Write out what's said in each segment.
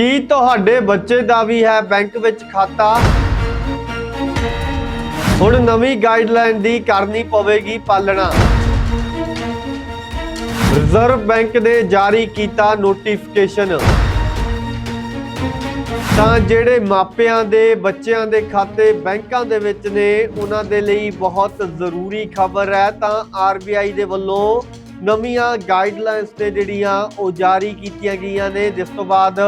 ਕੀ ਤੁਹਾਡੇ ਬੱਚੇ ਦਾ ਵੀ ਹੈ ਬੈਂਕ ਵਿੱਚ ਖਾਤਾ? ਹੁਣ ਨਵੀਂ ਗਾਈਡਲਾਈਨ ਦੀ ਕਰਨੀ ਪਵੇਗੀ ਪਾਲਣਾ। ਰਿਜ਼ਰਵ ਬੈਂਕ ਨੇ ਜਾਰੀ ਕੀਤਾ ਨੋਟੀਫਿਕੇਸ਼ਨ ਤਾਂ ਜਿਹੜੇ ਮਾਪਿਆਂ ਦੇ ਬੱਚਿਆਂ ਦੇ ਖਾਤੇ ਬੈਂਕਾਂ ਦੇ ਵਿੱਚ ਨੇ, ਉਹਨਾਂ ਦੇ ਲਈ ਬਹੁਤ ਜ਼ਰੂਰੀ ਖਬਰ ਹੈ। ਤਾਂ ਆਰਬੀਆਈ ਦੇ ਵੱਲੋਂ ਨਵੀਆਂ ਗਾਈਡਲਾਈਨਸ ਤੇ ਜਿਹੜੀਆਂ ਉਹ ਜਾਰੀ ਕੀਤੀਆਂ ਗਈਆਂ ਨੇ। ਜਿਸ ਤੋਂ ਬਾਅਦ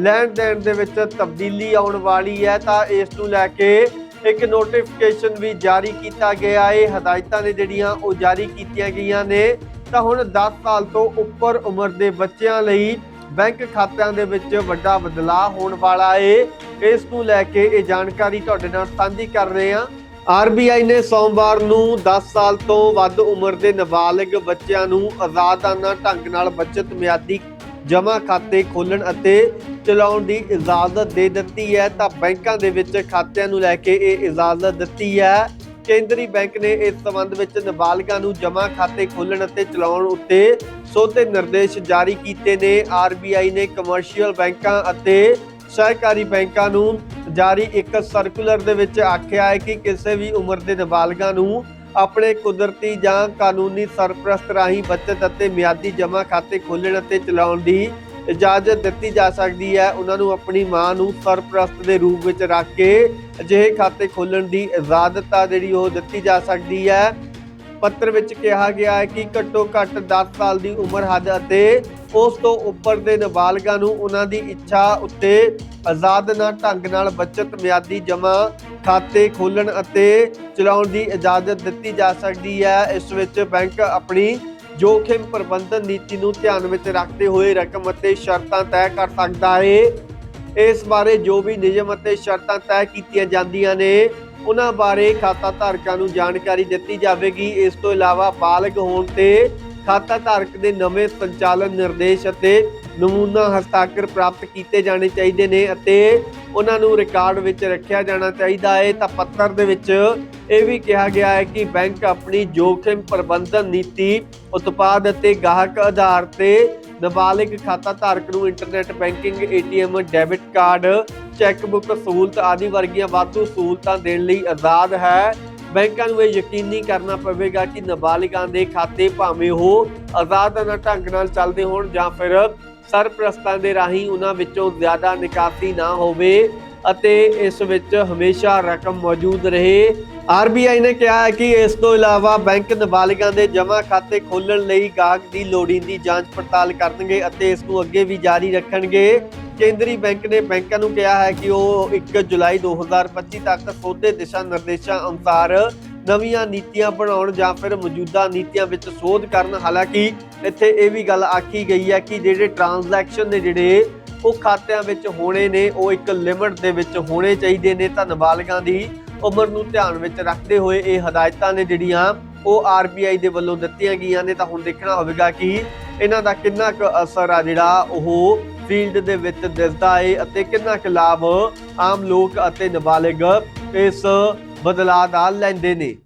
ਲੈਣ ਦੇਣ ਦੇ ਵਿੱਚ ਤਬਦੀਲੀ ਆਉਣ ਵਾਲੀ ਹੈ, ਤਾਂ ਇਸ ਨੂੰ ਲੈ ਕੇ ਇੱਕ ਨੋਟੀਫਿਕੇਸ਼ਨ ਵੀ ਜਾਰੀ ਕੀਤਾ ਗਿਆ ਹੈ। ਹਦਾਇਤਾਂ ਨੇ ਜਿਹੜੀਆਂ, ਉਹ ਜਾਰੀ ਕੀਤੀਆਂ ਗਈਆਂ ਨੇ। ਤਾਂ ਹੁਣ 10 ਸਾਲ ਤੋਂ ਉੱਪਰ ਉਮਰ ਦੇ ਬੱਚਿਆਂ ਲਈ ਬੈਂਕ ਖਾਤਿਆਂ ਦੇ ਵਿੱਚ ਵੱਡਾ ਬਦਲਾਅ ਹੋਣ ਵਾਲਾ ਏ ਇਸ ਨੂੰ ਲੈ ਕੇ ਇਹ ਜਾਣਕਾਰੀ ਤੁਹਾਡੇ ਨਾਲ ਸਾਂਝੀ ਕਰ ਰਹੇ ਹਾਂ। ਆਰਬੀਆਈ ਨੇ ਸੋਮਵਾਰ ਨੂੰ 10 ਸਾਲ ਤੋਂ ਵੱਧ ਉਮਰ ਦੇ ਨਾਬਾਲਗ ਬੱਚਿਆਂ ਨੂੰ ਆਜ਼ਾਦਾਨਾ ਢੰਗ ਨਾਲ ਬਚਤ ਮਿਆਦੀ ਜਮ੍ਹਾਂ ਖਾਤੇ ਖੋਲਣ ਅਤੇ ਚਲਾਉਣ ਦੀ ਇਜਾਜ਼ਤ ਦੇ ਦਿੱਤੀ ਹੈ, ਤਾਂ ਬੈਂਕਾਂ ਦੇ ਵਿੱਚ ਖਾਤਿਆਂ ਨੂੰ ਲੈ ਕੇ ਇਹ ਇਜਾਜ਼ਤ ਦਿੱਤੀ ਹੈ। ਕੇਂਦਰੀ ਬੈਂਕ ਨੇ ਇਸ ਸੰਬੰਧ ਵਿੱਚ ਨਾਬਾਲਗਾਂ ਨੂੰ ਜਮ੍ਹਾਂ ਖਾਤੇ ਖੋਲ੍ਹਣ ਅਤੇ ਚਲਾਉਣ ਉੱਤੇ ਸੋਧੇ ਨਿਰਦੇਸ਼ ਜਾਰੀ ਕੀਤੇ ਨੇ। ਆਰਬੀਆਈ ਨੇ ਕਮਰਸ਼ੀਅਲ ਬੈਂਕਾਂ ਅਤੇ ਸਹਿਕਾਰੀ ਬੈਂਕਾਂ ਨੂੰ ਜਾਰੀ ਇੱਕ ਸਰਕੂਲਰ ਦੇ ਵਿੱਚ ਆਖਿਆ ਹੈ ਕਿ ਕਿਸੇ ਵੀ ਉਮਰ ਦੇ ਨਾਬਾਲਗਾਂ ਨੂੰ ਆਪਣੇ ਕੁਦਰਤੀ ਜਾਂ ਕਾਨੂੰਨੀ ਸਰਪ੍ਰਸਤ ਰਾਹੀਂ ਬਚਤ ਅਤੇ ਮਿਆਦੀ ਜਮ੍ਹਾਂ ਖਾਤੇ ਖੋਲ੍ਹਣ ਅਤੇ ਚਲਾਉਣ ਦੀ ਇਜਾਜ਼ਤ ਦਿੱਤੀ ਜਾ ਸਕਦੀ ਹੈ। ਉਹਨਾਂ ਨੂੰ ਆਪਣੀ ਮਾਂ ਨੂੰ ਸਰਪ੍ਰਸਤ ਦੇ ਰੂਪ ਵਿੱਚ ਰੱਖ ਕੇ ਅਜਿਹੇ ਖਾਤੇ ਖੋਲ੍ਹਣ ਦੀ ਇਜਾਜ਼ਤ ਆ ਜਿਹੜੀ ਉਹ ਦਿੱਤੀ ਜਾ ਸਕਦੀ ਹੈ। ਪੱਤਰ ਵਿੱਚ ਕਿਹਾ ਗਿਆ ਹੈ ਕਿ ਘੱਟੋ ਘੱਟ 10 ਸਾਲ ਦੀ ਉਮਰ ਹੱਦ ਅਤੇ ਉਸ ਤੋਂ ਉੱਪਰ ਦੇ ਨਾਬਾਲਗਾਂ ਨੂੰ ਉਹਨਾਂ ਦੀ ਇੱਛਾ ਉੱਤੇ ਆਜ਼ਾਦ ਨਾ ਢੰਗ ਨਾਲ ਬਚਤ, ਮਿਆਦੀ ਜਮ੍ਹਾਂ, ਖਾਤੇ ਖੋਲ੍ਹਣ ਅਤੇ ਚਲਾਉਣ ਦੀ ਇਜਾਜ਼ਤ ਦਿੱਤੀ ਜਾ ਸਕਦੀ ਹੈ। ਇਸ ਵਿੱਚ ਬੈਂਕ ਆਪਣੀ ਜੋਖਿਮ ਪ੍ਰਬੰਧਨ ਨੀਤੀ ਨੂੰ ਧਿਆਨ ਵਿੱਚ ਰੱਖਦੇ ਹੋਏ ਰਕਮ ਅਤੇ ਸ਼ਰਤਾਂ ਤੈਅ ਕਰ ਸਕਦਾ ਹੈ ਇਸ ਬਾਰੇ ਜੋ ਵੀ ਨਿਯਮ ਅਤੇ ਸ਼ਰਤਾਂ ਤੈਅ ਕੀਤੀਆਂ ਜਾਂਦੀਆਂ ਨੇ, ਉਹਨਾਂ ਬਾਰੇ ਖਾਤਾ ਧਾਰਕਾਂ ਨੂੰ ਜਾਣਕਾਰੀ ਦਿੱਤੀ ਜਾਵੇਗੀ। ਇਸ ਤੋਂ ਇਲਾਵਾ ਬਾਲਗ ਹੋਣ ਤੇ ਖਾਤਾ ਧਾਰਕ ਦੇ ਨਵੇਂ ਸੰਚਾਲਨ ਨਿਰਦੇਸ਼ ਅਤੇ ਨਮੂਨਾ ਹਸਤਾਖਰ ਪ੍ਰਾਪਤ ਕੀਤੇ ਜਾਣੇ ਚਾਹੀਦੇ ਨੇ ਅਤੇ ਉਹਨਾਂ ਨੂੰ ਰਿਕਾਰਡ ਵਿੱਚ ਰੱਖਿਆ ਜਾਣਾ ਚਾਹੀਦਾ ਹੈ ਤਾਂ ਪੱਤਰ ਦੇ ਵਿੱਚ ਇਹ ਵੀ ਕਿਹਾ ਗਿਆ ਹੈ ਕਿ ਬੈਂਕ ਆਪਣੀ ਜੋਖਿਮ ਪ੍ਰਬੰਧਨ ਨੀਤੀ, ਉਤਪਾਦ ਅਤੇ ਗਾਹਕ ਆਧਾਰ ਤੇ ਨਾਬਾਲਿਗ ਖਾਤਾ ਧਾਰਕ ਨੂੰ internet banking ATM debit card cheque book ਸਹੂਲਤ ਆਦਿ ਵਰਗੀਆਂ ਵਾਧੂ ਸਹੂਲਤਾਂ ਦੇਣ ਲਈ ਆਜ਼ਾਦ ਹੈ। ਬੈਂਕਾਂ ਨੂੰ ਇਹ ਯਕੀਨੀ ਕਰਨਾ ਪਵੇਗਾ ਕਿ ਨਾਬਾਲਿਗਾਂ ਦੇ ਖਾਤੇ ਭਾਵੇਂ ਉਹ ਆਜ਼ਾਦਾਨਾ ਢੰਗ ਨਾਲ ਚੱਲਦੇ ਹੋਣ ਜਾਂ ਫਿਰ ਸਰਪ੍ਰਸਤਾਂ ਦੇ ਰਾਹੀਂ ਉਹਨਾਂ ਵਿੱਚੋਂ ਜ਼ਿਆਦਾ ਨਿਕਾਸੀ ਨਾ ਹੋਵੇ ਅਤੇ ਇਸ ਵਿੱਚ ਹਮੇਸ਼ਾ ਰਕਮ ਮੌਜੂਦ ਰਹੇ। ਆਰਬੀਆਈ ਨੇ ਕਿਹਾ ਹੈ ਕਿ ਇਸ ਤੋਂ ਇਲਾਵਾ ਬੈਂਕ ਨਾਬਾਲਿਗਾਂ ਦੇ ਜਮ੍ਹਾਂ ਖਾਤੇ ਖੋਲ੍ਹਣ ਲਈ ਗਾਹਕ ਦੀ ਲੋੜੀਂਦੀ ਜਾਂਚ ਪੜਤਾਲ ਕਰਨਗੇ ਅਤੇ ਇਸ ਨੂੰ ਅੱਗੇ ਵੀ ਜਾਰੀ ਰੱਖਣਗੇ। ਕੇਂਦਰੀ ਬੈਂਕ ਨੇ ਬੈਂਕਾਂ ਨੂੰ ਕਿਹਾ ਹੈ ਕਿ ਉਹ 1 ਜੁਲਾਈ 2025 ਤੱਕ ਸੋਧੇ ਦਿਸ਼ਾ ਨਿਰਦੇਸ਼ਾਂ ਅਨੁਸਾਰ ਨਵੀਆਂ ਨੀਤੀਆਂ ਬਣਾਉਣ ਜਾਂ ਫਿਰ ਮੌਜੂਦਾ ਨੀਤੀਆਂ ਵਿੱਚ ਸੋਧ ਕਰਨ। ਹਾਲਾਂਕਿ ਇੱਥੇ ਇਹ ਵੀ ਗੱਲ ਆਖੀ ਗਈ ਹੈ ਕਿ ਜਿਹੜੇ ਟ੍ਰਾਂਜੈਕਸ਼ਨ ਨੇ ਜਿਹੜੇ ਉਹ ਖਾਤਿਆਂ ਵਿੱਚ ਹੋਣੇ ਨੇ, ਉਹ ਇੱਕ ਲਿਮਟ ਦੇ ਵਿੱਚ ਹੋਣੇ ਚਾਹੀਦੇ ਨੇ ਤਾਂ ਨਾਬਾਲਗਾਂ ਦੀ ਉਮਰ ਨੂੰ ਧਿਆਨ ਵਿੱਚ ਰੱਖਦੇ ਹੋਏ ਇਹ ਹਦਾਇਤਾਂ ਨੇ ਜਿਹੜੀਆਂ ਉਹ ਆਰਬੀਆਈ ਦੇ ਵੱਲੋਂ ਦਿੱਤੀਆਂ ਗਈਆਂ ਨੇ ਤਾਂ ਹੁਣ ਦੇਖਣਾ ਹੋਵੇਗਾ ਕਿ ਇਹਨਾਂ ਦਾ ਕਿੰਨਾ ਕੁ ਅਸਰ ਆ ਜਿਹੜਾ ਉਹ ਫੀਲਡ ਦੇ ਵਿੱਚ ਦਿਸਦਾ ਏ ਅਤੇ ਕਿੰਨਾ ਕੁ ਲਾਭ ਆਮ ਲੋਕ ਅਤੇ ਨਾਬਾਲਿਗ ਇਸ ਬਦਲਾਅ ਦਾ ਲੈਂਦੇ ਨੇ।